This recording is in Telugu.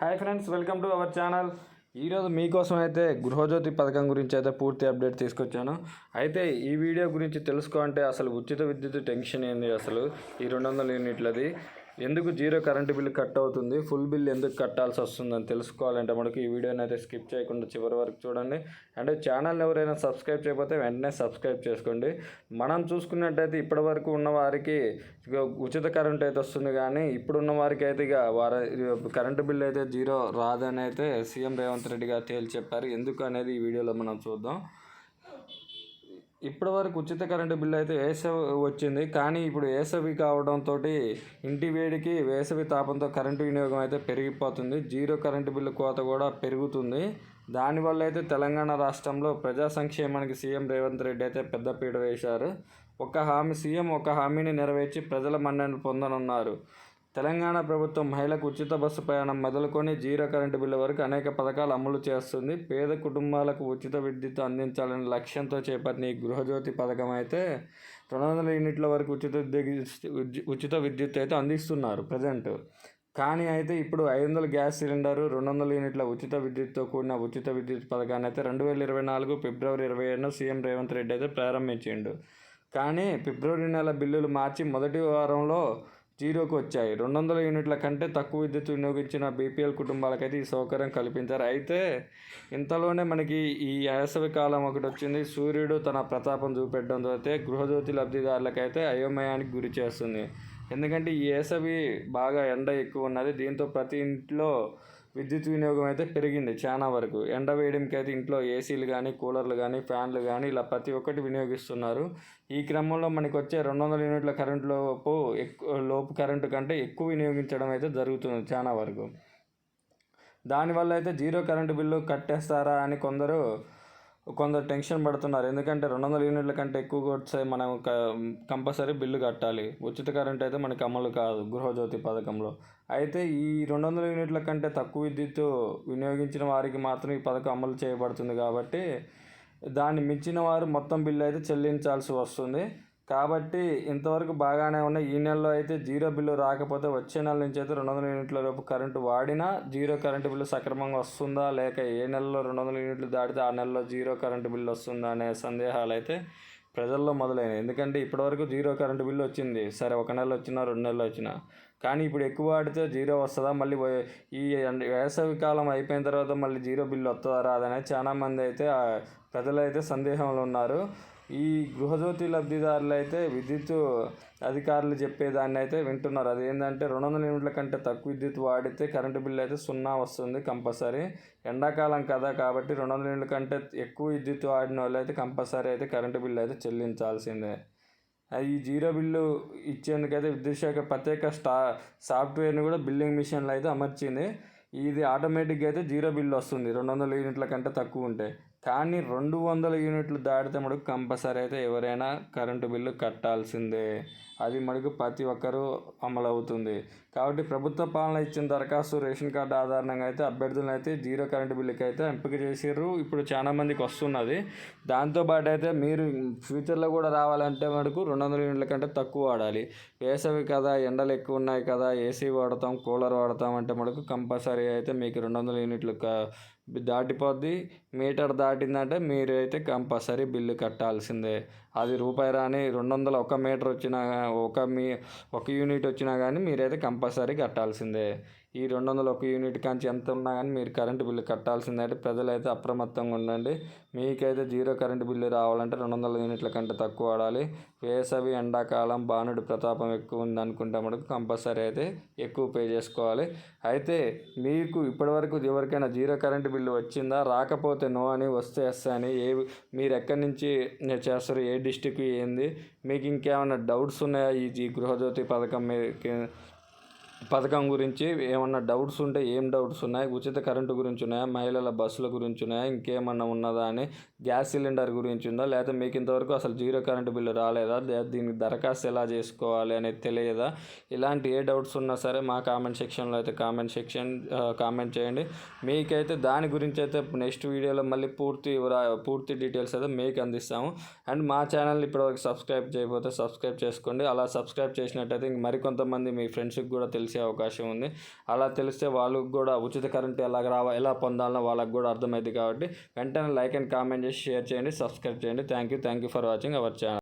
Hi friends welcome to our channel. ఈరోజు మీకోసం అయితే గృహజ్యోతి పథకం గురించి అయితే పూర్తి అప్డేట్ తీసుకొచ్చాను. అయితే ఈ వీడియో గురించి తెలుసుకోవాలంటే అసలు ఉచిత విద్యుత్ టెన్షన్ ఏంది అసలు? ఈ రెండు వందల యూనిట్లది. ఎందుకు జీరో కరెంటు బిల్ కట్ అవుతుంది? ఫుల్ బిల్ ఎందుకు కట్టాల్సి వస్తుందని తెలుసుకోవాలంటే మనకు ఈ వీడియోని అయితే స్కిప్ చేయకుండా చివరి వరకు చూడండి. అంటే ఛానల్ ఎవరైనా సబ్స్క్రైబ్ చేయకపోతే వెంటనే సబ్స్క్రైబ్ చేసుకోండి. మనం చూసుకున్నట్టయితే ఇప్పటి వరకు ఉన్న వారికి ఉచిత కరెంట్ అయితే వస్తుంది కానీ ఇప్పుడున్న వారికి అయితే ఇక వారి కరెంటు బిల్ అయితే జీరో రాదని అయితే సీఎం రేవంత్ రెడ్డి గారు తేల్చి చెప్పారు. ఎందుకు అనేది ఈ వీడియోలో మనం చూద్దాం. ఇప్పటివరకు ఉచిత కరెంటు బిల్లు అయితే వేసవి వచ్చింది. కానీ ఇప్పుడు వేసవి కావడంతో ఇంటి వేడికి వేసవి తాపంతో కరెంటు వినియోగం అయితే పెరిగిపోతుంది. జీరో కరెంటు బిల్లు కోత కూడా పెరుగుతుంది. దానివల్ల అయితే తెలంగాణ రాష్ట్రంలో ప్రజా సంక్షేమానికి సీఎం రేవంత్ రెడ్డి అయితే పెద్దపీట వేశారు. ఒక హామీ సీఎం ఒక హామీని నెరవేర్చి ప్రజల మన్ననలు పొందనున్నారు. తెలంగాణ ప్రభుత్వం మహిళలకు ఉచిత బస్సు ప్రయాణం మొదలుకొని జీరో కరెంటు బిల్లు వరకు అనేక పథకాలు అమలు చేస్తుంది. పేద కుటుంబాలకు ఉచిత విద్యుత్ అందించాలనే లక్ష్యంతో చేపట్టిన ఈ గృహజ్యోతి పథకం అయితే రెండు వందల యూనిట్ల వరకు ఉచిత ఉచిత విద్యుత్ అయితే అందిస్తున్నారు ప్రజెంట్. కానీ అయితే ఇప్పుడు ఐదు వందల గ్యాస్ సిలిండరు రెండు వందల యూనిట్ల ఉచిత విద్యుత్తో కూడిన ఉచిత విద్యుత్ పథకాన్ని అయితే రెండు వేల ఇరవై నాలుగు ఫిబ్రవరి ఇరవై ఏడున సీఎం రేవంత్ రెడ్డి అయితే ప్రారంభించిండు. కానీ ఫిబ్రవరి నెల బిల్లులు మార్చి మొదటి వారంలో జీరోకి వచ్చాయి. రెండు వందల యూనిట్ల కంటే తక్కువ విద్యుత్ వినియోగించిన బీపీఎల్ కుటుంబాలకైతే ఈ సౌకర్యం కల్పించారు. అయితే ఇంతలోనే మనకి ఈ వేసవి కాలం ఒకటి వచ్చింది. సూర్యుడు తన ప్రతాపం చూపెట్టడంతో అయితే గృహజ్యోతి లబ్ధిదారులకైతే అయోమయానికి గురి చేస్తుంది. ఎందుకంటే ఈ వేసవి బాగా ఎండ ఎక్కువ ఉన్నది. దీంతో ప్రతి ఇంట్లో విద్యుత్ వినియోగం అయితే పెరిగింది చాలా వరకు. ఎండ వేయడానికి అయితే ఇంట్లో ఏసీలు కానీ కూలర్లు కానీ ఫ్యాన్లు కానీ ఇలా ప్రతి ఒక్కటి వినియోగిస్తున్నారు. ఈ క్రమంలో మనకి వచ్చే రెండు వందల యూనిట్ల కరెంట్ లోపు ఎక్కువ లోపు కరెంటు కంటే ఎక్కువ వినియోగించడం అయితే జరుగుతుంది చాలా వరకు. దానివల్ల అయితే జీరో కరెంటు బిల్లు కట్టేస్తారా అని కొందరు కొందరు టెన్షన్ పడుతున్నారు. ఎందుకంటే రెండు వందల యూనిట్ల కంటే ఎక్కువ వస్తే మనం కంపల్సరీ బిల్లు కట్టాలి. ఉచిత కరెంట్ అయితే మనకి అమలు కాదు గృహజ్యోతి పథకంలో. అయితే ఈ రెండు వందల యూనిట్ల కంటే తక్కువ విద్యుత్ వినియోగించిన వారికి మాత్రం ఈ పథకం అమలు చేయబడుతుంది కాబట్టి దాన్ని మించిన వారు మొత్తం బిల్లు అయితే చెల్లించాల్సి వస్తుంది. కాబట్టి ఇంతవరకు బాగానే ఉన్నాయి. ఈ నెలలో అయితే జీరో బిల్లు రాకపోతే వచ్చే నెల నుంచి అయితే రెండు వందల యూనిట్ల రూపు కరెంటు వాడినా జీరో కరెంటు బిల్లు సక్రమంగా వస్తుందా? లేక ఏ నెలలో రెండు వందల యూనిట్లు దాటితే ఆ నెలలో జీరో కరెంటు బిల్లు వస్తుందా అనే సందేహాలు అయితే ప్రజల్లో మొదలైనవి. ఎందుకంటే ఇప్పటివరకు జీరో కరెంటు బిల్లు వచ్చింది. సరే ఒక నెల వచ్చినా రెండు నెలలు వచ్చినా. కానీ ఇప్పుడు ఎక్కువ వాడితే జీరో వస్తుందా? మళ్ళీ ఈ వేసవి కాలం అయిపోయిన తర్వాత మళ్ళీ జీరో బిల్లు వస్తుందా? రాదనే చాలామంది అయితే ప్రజలైతే సందేహంలో ఉన్నారు. ఈ గృహజ్యోతి లబ్ధిదారులు అయితే విద్యుత్ అధికారులు చెప్పేదాన్ని అయితే వింటున్నారు. అది ఏంటంటే రెండు వందల యూనిట్ల కంటే తక్కువ విద్యుత్ వాడితే కరెంటు బిల్లు అయితే సున్నా వస్తుంది కంపల్సరీ. ఎండాకాలం కదా కాబట్టి రెండు వందల యూనిట్ల కంటే ఎక్కువ విద్యుత్ వాడిన వాళ్ళు అయితే కంపల్సరీ అయితే కరెంటు బిల్లు అయితే చెల్లించాల్సిందే. ఈ జీరో బిల్లు ఇచ్చేందుకైతే విద్యుత్ శాఖ ప్రత్యేక స్టా సాఫ్ట్వేర్ని కూడా బిల్లింగ్ మిషన్లు అయితే అమర్చింది. ఇది ఆటోమేటిక్గా అయితే జీరో బిల్లు వస్తుంది. రెండు వందల యూనిట్ల కంటే తక్కువ ఉంటే. కానీ రెండు వందల యూనిట్లు దాటితే మటుకు కంపల్సరీ అయితే ఎవరైనా కరెంటు బిల్లు కట్టాల్సిందే. అది మనకు ప్రతి ఒక్కరూ అమలవుతుంది. కాబట్టి ప్రభుత్వ పాలన ఇచ్చిన దరఖాస్తు రేషన్ కార్డు ఆధారంగా అయితే అభ్యర్థులను అయితే జీరో కరెంటు బిల్లుకి అయితే ఎంపిక చేసారు ఇప్పుడు చాలా మందికి వస్తున్నది. దాంతోపాటు అయితే మీరు ఫ్యూచర్లో కూడా రావాలంటే మనకు రెండు వందల యూనిట్ల కంటే తక్కువ వాడాలి. వేసవి కదా ఎండలు ఎక్కువ ఉన్నాయి కదా ఏసీ వాడతాం కూలర్ వాడతాం అంటే మనకు కంపల్సరీ అయితే మీకు రెండు వందల యూనిట్లు దాటిపోద్ది. మీటర్ దాటిందంటే మీరు అయితే కంపల్సరీ బిల్లు కట్టాల్సిందే. అది రూపాయి రాని రెండు వందల ఒక మీటర్ వచ్చినా ఒక మీ ఒక యూనిట్ వచ్చినా కానీ మీరైతే కంపల్సరీ కట్టాల్సిందే. ఈ రెండు వందల ఒక యూనిట్ కాంచి ఎంత ఉన్నా కానీ మీరు కరెంటు బిల్లు కట్టాల్సిందే. అంటే ప్రజలైతే అప్రమత్తంగా ఉండండి. మీకైతే జీరో కరెంటు బిల్లు రావాలంటే రెండు వందల యూనిట్ల కంటే తక్కువ వాడాలి. వేసవి ఎండాకాలం బాణుడి ప్రతాపం ఎక్కువ ఉందనుకుంటే మనకు కంపల్సరీ అయితే ఎక్కువ పే చేసుకోవాలి. అయితే మీకు ఇప్పటివరకు ఎవరికైనా జీరో కరెంటు బిల్లు వచ్చిందా? రాకపోతే నో అని వస్తే ఎస్ అని ఏ మీరు ఎక్కడి నుంచి చేస్తారు ఏ డిస్టిక్ ఏంది? మీకు ఇంకేమైనా డౌట్స్ ఉన్నాయా? ఈ గృహజ్యోతి పథకం మీద పథకం గురించి ఏమన్నా డౌట్స్ ఉంటే ఏం డౌట్స్ ఉన్నాయి? ఉచిత కరెంటు గురించి ఉన్నాయా? మహిళల బస్సుల గురించి ఉన్నాయా? ఇంకేమన్నా ఉన్నదా అని గ్యాస్ సిలిండర్ గురించి ఉందా? లేకపోతే మీకు ఇంతవరకు అసలు జీరో కరెంటు బిల్లు రాలేదా? దీనికి దరఖాస్తు ఎలా చేసుకోవాలి అనేది తెలియదా? ఇలాంటి ఏ డౌట్స్ ఉన్నా సరే మా కామెంట్ సెక్షన్లో అయితే కామెంట్ సెక్షన్ కామెంట్ చేయండి. మీకైతే దాని గురించి అయితే నెక్స్ట్ వీడియోలో మళ్ళీ పూర్తి పూర్తి డీటెయిల్స్ అయితే మీకు అందిస్తాము. అండ్ మా ఛానల్ ఇప్పటివరకు సబ్స్క్రైబ్ చేయకపోతే సబ్స్క్రైబ్ చేసుకోండి. అలా సబ్స్క్రైబ్ చేసినట్టయితే ఇంక మరికొంతమంది మీ ఫ్రెండ్స్కి కూడా తెలుసు తెలిసే అవకాశం ఉంది. అలా తెలిస్తే వాళ్ళకు కూడా ఉచిత కరెంట్ ఎలా రావా ఎలా పొందాలనో వాళ్ళకు కూడా అర్థమైంది కాబట్టి వెంటనే లైక్ అండ్ కామెంట్ చేసి షేర్ చేయండి సబ్స్క్రైబ్ చేయండి. Thank you thank you for watching our channel.